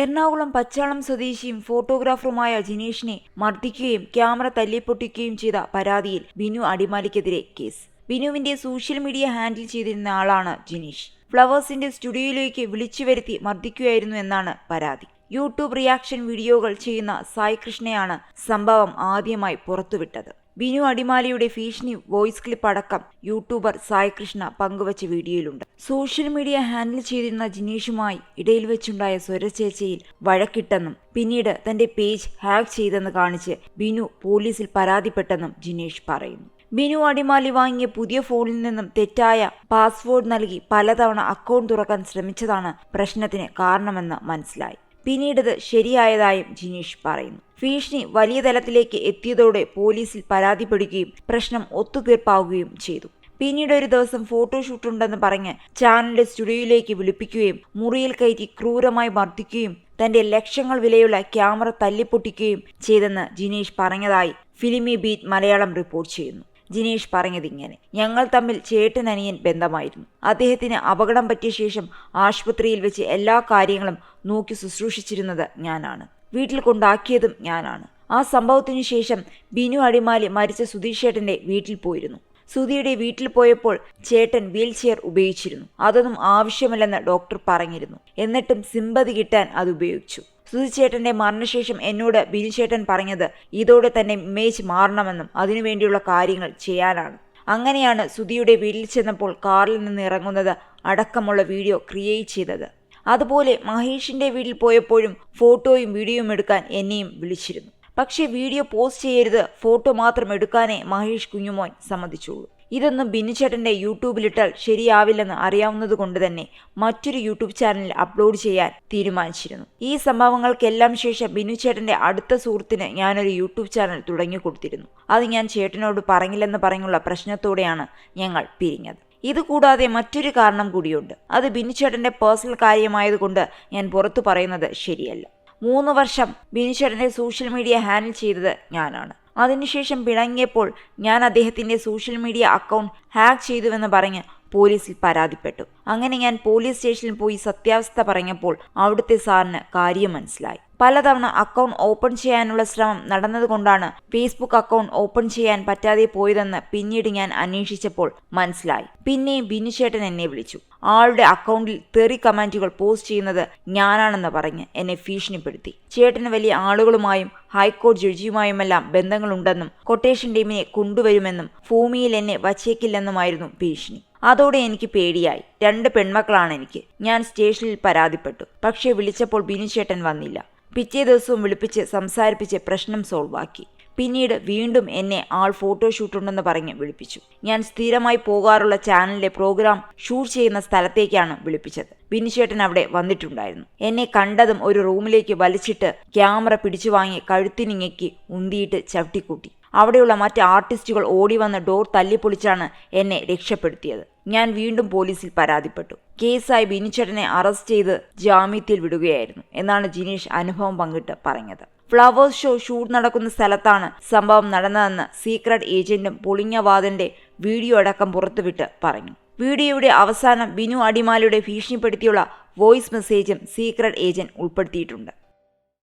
എറണാകുളം പച്ചാളം സ്വദേശിയും ഫോട്ടോഗ്രാഫറുമായ ജിനേഷിനെ മർദ്ദിക്കുകയും ക്യാമറ തല്ലിപ്പൊട്ടിക്കുകയും ചെയ്ത പരാതിയിൽ ബിനു അടിമാലിക്കെതിരെ കേസ്. ബിനുവിന്റെ സോഷ്യൽ മീഡിയ ഹാൻഡിൽ ചെയ്തിരുന്ന ആളാണ് ജിനീഷ്. ഫ്ലവേഴ്സിന്റെ സ്റ്റുഡിയോയിലേക്ക് വിളിച്ചു വരുത്തി മർദ്ദിക്കുകയായിരുന്നു എന്നാണ് പരാതി. യൂട്യൂബ് റിയാക്ഷൻ വീഡിയോകൾ ചെയ്യുന്ന സായി കൃഷ്ണയാണ് സംഭവം ആദ്യമായി പുറത്തുവിട്ടത്. ബിനു അടിമാലിയുടെ ഭീഷണി വോയിസ് ക്ലിപ്പ് അടക്കം യൂട്യൂബർ സായി കൃഷ്ണ പങ്കുവച്ച വീഡിയോയിലുണ്ട്. സോഷ്യൽ മീഡിയ ഹാൻഡിൽ ചെയ്തിരുന്ന ജിനീഷുമായി ഇടയിൽ വെച്ചുണ്ടായ സ്വരചേച്ചയിൽ വഴക്കിട്ടെന്നും പിന്നീട് തന്റെ പേജ് ഹാക്ക് ചെയ്തെന്ന് കാണിച്ച് ബിനു പോലീസിൽ പരാതിപ്പെട്ടെന്നും ജിനീഷ് പറയുന്നു. ബിനു അടിമാലി വാങ്ങിയ പുതിയ ഫോണിൽ നിന്നും തെറ്റായ പാസ്വേഡ് നൽകി പലതവണ അക്കൗണ്ട് തുറക്കാൻ ശ്രമിച്ചതാണ് പ്രശ്നത്തിന് കാരണമെന്ന് മനസ്സിലായി. പിന്നീടത് ശരിയായതായും ജിനീഷ് പറയുന്നു. ഭീഷണി വലിയ തലത്തിലേക്ക് എത്തിയതോടെ പോലീസിൽ പരാതിപ്പെടുകയും പ്രശ്നം ഒത്തുതീർപ്പാവുകയും ചെയ്തു. പിന്നീട് ഒരു ദിവസം ഫോട്ടോഷൂട്ടുണ്ടെന്ന് പറഞ്ഞ് ചാനലിന്റെ സ്റ്റുഡിയോയിലേക്ക് വിളിപ്പിക്കുകയും മുറിയിൽ കയറ്റി ക്രൂരമായി മർദ്ദിക്കുകയും തന്റെ ലക്ഷങ്ങൾ വിലയുള്ള ക്യാമറ തല്ലിപ്പൊട്ടിക്കുകയും ചെയ്തെന്ന് ജിനീഷ് പറഞ്ഞതായി ഫിലിമി ബീറ്റ് മലയാളം റിപ്പോർട്ട് ചെയ്യുന്നു. ജിനീഷ് പറഞ്ഞതിങ്ങനെ ഞങ്ങൾ തമ്മിൽ ചേട്ടനനിയൻ ബന്ധമായിരുന്നു. അദ്ദേഹത്തിന് അപകടം പറ്റിയ ശേഷം ആശുപത്രിയിൽ വെച്ച് എല്ലാ കാര്യങ്ങളും നോക്കി ശുശ്രൂഷിച്ചിരുന്നത് ഞാനാണ്. വീട്ടിൽ കൊണ്ടാക്കിയതും ഞാനാണ്. ആ സംഭവത്തിനു ശേഷം ബിനു അടിമാലി മരിച്ച സുധീഷ് ചേട്ടന്റെ വീട്ടിൽ പോയിരുന്നു. സുധിയുടെ വീട്ടിൽ പോയപ്പോൾ ചേട്ടൻ വീൽ ചെയർ ഉപയോഗിച്ചിരുന്നു. അതൊന്നും ആവശ്യമല്ലെന്ന് ഡോക്ടർ പറഞ്ഞിരുന്നു. എന്നിട്ടും സിമ്പതി കിട്ടാൻ അത് ഉപയോഗിച്ചു. സുധിച്ചേട്ടന്റെ മരണശേഷം എന്നോട് ബിനുചേട്ടൻ പറഞ്ഞത് ഇതോടെ തന്നെ ഇമേജ് മാറണമെന്നും അതിനുവേണ്ടിയുള്ള കാര്യങ്ങൾ ചെയ്യാനാണ്. അങ്ങനെയാണ് സുധിയുടെ വീട്ടിൽ ചെന്നപ്പോൾ കാറിൽ നിന്ന് ഇറങ്ങുന്നത് അടക്കമുള്ള വീഡിയോ ക്രിയേറ്റ് ചെയ്തത്. അതുപോലെ മഹേഷിന്റെ വീട്ടിൽ പോയപ്പോഴും ഫോട്ടോയും വീഡിയോയും എടുക്കാൻ എന്നെയും വിളിച്ചിരുന്നു. പക്ഷേ വീഡിയോ പോസ്റ്റ് ചെയ്യരുത് ഫോട്ടോ മാത്രം എടുക്കാനേ മഹേഷ് കുഞ്ഞുമോൻ സമ്മതിച്ചുള്ളൂ. ഇതൊന്നും ബിനുചേട്ടന്റെ യൂട്യൂബിലിട്ടാൽ ശരിയാവില്ലെന്ന് അറിയാവുന്നത് കൊണ്ട് തന്നെ മറ്റൊരു യൂട്യൂബ് ചാനലിൽ അപ്ലോഡ് ചെയ്യാൻ തീരുമാനിച്ചിരുന്നു. ഈ സംഭവങ്ങൾക്കെല്ലാം ശേഷം ബിനുചേട്ടന്റെ അടുത്ത സുഹൃത്തിന് ഞാനൊരു യൂട്യൂബ് ചാനൽ തുടങ്ങി കൊടുത്തിരുന്നു. അത് ഞാൻ ചേട്ടനോട് പറഞ്ഞില്ലെന്ന് പറഞ്ഞുള്ള പ്രശ്നത്തോടെയാണ് ഞങ്ങൾ പിരിഞ്ഞത്. ഇതുകൂടാതെ മറ്റൊരു കാരണം കൂടിയുണ്ട്. അത് ബിനുചേട്ടന്റെ പേഴ്സണൽ കാര്യമായതുകൊണ്ട് ഞാൻ പുറത്തു പറയുന്നത് ശരിയല്ല. മൂന്ന് വർഷം ബിനുചേട്ടനെ സോഷ്യൽ മീഡിയ ഹാൻഡിൽ ചെയ്തത് ഞാനാണ്. അതിനുശേഷം പിണങ്ങിയപ്പോൾ ഞാൻ അദ്ദേഹത്തിന്റെ സോഷ്യൽ മീഡിയ അക്കൗണ്ട് ഹാക്ക് ചെയ്തുവെന്ന് പറഞ്ഞ് പോലീസിൽ പരാതിപ്പെട്ടു. അങ്ങനെ ഞാൻ പോലീസ് സ്റ്റേഷനിൽ പോയി സത്യാവസ്ഥ പറഞ്ഞപ്പോൾ അവിടുത്തെ സാറിന് കാര്യം മനസ്സിലായി. പലതവണ അക്കൗണ്ട് ഓപ്പൺ ചെയ്യാനുള്ള ശ്രമം നടന്നതുകൊണ്ടാണ് ഫേസ്ബുക്ക് അക്കൗണ്ട് ഓപ്പൺ ചെയ്യാൻ പറ്റാതെ പോയതെന്ന് പിന്നീട് ഞാൻ അന്വേഷിച്ചപ്പോൾ മനസ്സിലായി. പിന്നെയും ബിനുചേട്ടൻ എന്നെ വിളിച്ചു. ആളുടെ അക്കൗണ്ടിൽ തെറി കമാൻഡുകൾ പോസ്റ്റ് ചെയ്യുന്നത് ഞാനാണെന്ന് പറഞ്ഞ് എന്നെ ഭീഷണിപ്പെടുത്തി. ചേട്ടന് വലിയ ആളുകളുമായും ഹൈക്കോടതി ജഡ്ജിയുമായുമെല്ലാം ബന്ധങ്ങളുണ്ടെന്നും കൊട്ടേഷൻ ടീമിനെ കൊണ്ടുവരുമെന്നും ഭൂമിയിൽ എന്നെ വച്ചേക്കില്ലെന്നുമായിരുന്നു ഭീഷണി. അതോടെ എനിക്ക് പേടിയായി. രണ്ട് പെൺമക്കളാണ് എനിക്ക്. ഞാൻ സ്റ്റേഷനിൽ പരാതിപ്പെട്ടു. പക്ഷേ വിളിച്ചപ്പോൾ ബിനു ചേട്ടൻ വന്നില്ല. പിറ്റേ ദിവസവും വിളിപ്പിച്ച് സംസാരിപ്പിച്ച് പ്രശ്നം സോൾവ് ആക്കി പിന്നീട് വീണ്ടും എന്നെ ആൾ ഫോട്ടോഷൂട്ട് ഉണ്ടെന്ന് പറഞ്ഞ് വിളിപ്പിച്ചു. ഞാൻ സ്ഥിരമായി പോകാറുള്ള ചാനലിലെ പ്രോഗ്രാം ഷൂട്ട് ചെയ്യുന്ന സ്ഥലത്തേക്കാണ് വിളിപ്പിച്ചത്. ബിനുചേട്ടൻ അവിടെ വന്നിട്ടുണ്ടായിരുന്നു. എന്നെ കണ്ടതും ഒരു റൂമിലേക്ക് വലിച്ചിട്ട് ക്യാമറ പിടിച്ചു വാങ്ങി കഴുത്തിനിങ്ങയ്ക്ക് ഉന്തിയിട്ട് ചവിട്ടിക്കൂട്ടി. അവിടെയുള്ള മറ്റ് ആർട്ടിസ്റ്റുകൾ ഓടി വന്ന് ഡോർ തല്ലിപ്പൊളിച്ചാണ് എന്നെ രക്ഷപ്പെടുത്തിയത്. ഞാൻ വീണ്ടും പോലീസിൽ പരാതിപ്പെട്ടു. കേസായി ബിനുചേട്ടനെ അറസ്റ്റ് ചെയ്ത് ജാമ്യത്തിൽ വിടുകയായിരുന്നു എന്നാണ് ജിനീഷ് അനുഭവം പങ്കിട്ട് പറഞ്ഞത്. ഫ്ലവേഴ്സ് ഷോ ഷൂട്ട് നടക്കുന്ന സ്ഥലത്താണ് സംഭവം നടന്നതെന്ന് സീക്രട്ട് ഏജന്റും പൊളിഞ്ഞ വാദന്റെ വീഡിയോ അടക്കം പുറത്തുവിട്ട് പറഞ്ഞു. വീഡിയോയുടെ അവസാനം ബിനു അടിമാലിയുടെ ഭീഷണിപ്പെടുത്തിയുള്ള വോയിസ് മെസ്സേജും സീക്രട്ട് ഏജന്റ് ഉൾപ്പെടുത്തിയിട്ടുണ്ട്.